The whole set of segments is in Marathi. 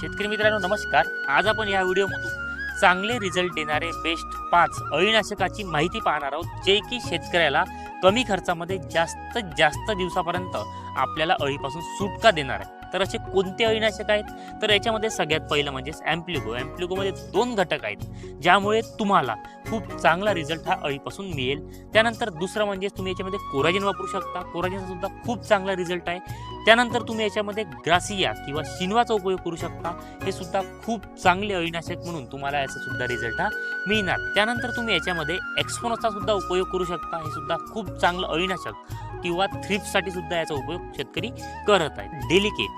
शेतकरी मित्रांनो नमस्कार. आज आपण या व्हिडिओमधून चांगले रिझल्ट देणारे बेस्ट पाच अळीनाशकाची माहिती पाहणार आहोत जे की शेतकऱ्याला कमी खर्चामध्ये जास्त जास्त दिवसापर्यंत आपल्याला अळीपासून सुटका देणार आहे. तर असे कोणते अविनाशक आहेत? तर याच्यामध्ये सगळ्यात पहिलं म्हणजे ॲम्प्लिगो ॲम्प्लिगोमध्ये दोन घटक आहेत ज्यामुळे तुम्हाला खूप चांगला रिझल्ट हा अळीपासून मिळेल. त्यानंतर दुसरं म्हणजे तुम्ही याच्यामध्ये कोराजिन वापरू शकता. कोराजिनचा सुद्धा खूप चांगला रिझल्ट आहे. त्यानंतर तुम्ही याच्यामध्ये ग्रासिया किंवा शिनवाचा उपयोग करू शकता. हे सुद्धा खूप चांगले अविनाशक म्हणून तुम्हाला याचा सुद्धा रिझल्ट हा मिळणार. त्यानंतर तुम्ही याच्यामध्ये एक्सपोनसचा सुद्धा उपयोग करू शकता. हे सुद्धा खूप चांगलं अविनाशक किंवा थ्रिप्ससाठी सुद्धा याचा उपयोग शेतकरी करत आहेत. डेलिकेट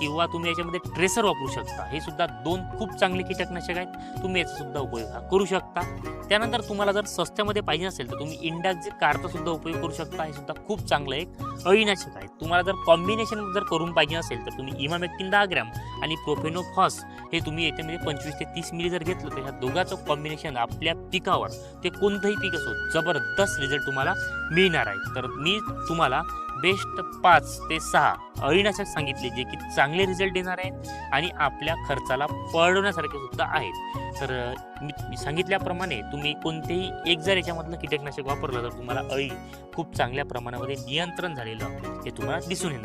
किंवा तुम्ही याच्यामध्ये ट्रेसर वापरू शकता. हे सुद्धा दोन खूप चांगले कीटकनाशक आहेत. तुम्ही याचा सुद्धा उपयोग हा करू शकता. त्यानंतर तुम्हाला जर स्वस्त्यामध्ये पाहिजे असेल तर तुम्ही इंडाक जे कारचा सुद्धा उपयोग करू शकता. हे सुद्धा खूप चांगलं एक अळीनाशक आहे. तुम्हाला जर कॉम्बिनेशन जर करून पाहिजे असेल तर तुम्ही इमामेक्टिन दहा ग्रॅम आणि प्रोफेनोफॉस हे तुम्ही याच्यामध्ये पंचवीस ते तीस मिली जर घेतलं तर ह्या दोघांचं कॉम्बिनेशन आपल्या पिकावर ते कोणतंही पीक असो जबरदस्त रिझल्ट तुम्हाला मिळणार आहे. तर मी तुम्हाला बेस्ट पाच ते सहा अळीनाशक सांगितले जे की चांगले रिझल्ट देणार आहेत आणि आपल्या खर्चाला परवडण्यासारखे सुद्धा आहेत. तर मी मी सांगितल्याप्रमाणे तुम्ही कोणतेही एक जर याच्यामधलं कीटकनाशक वापरलं तर तुम्हाला अळी खूप चांगल्या प्रमाणामध्ये नियंत्रण झालेलं हे तुम्हाला दिसून येणार.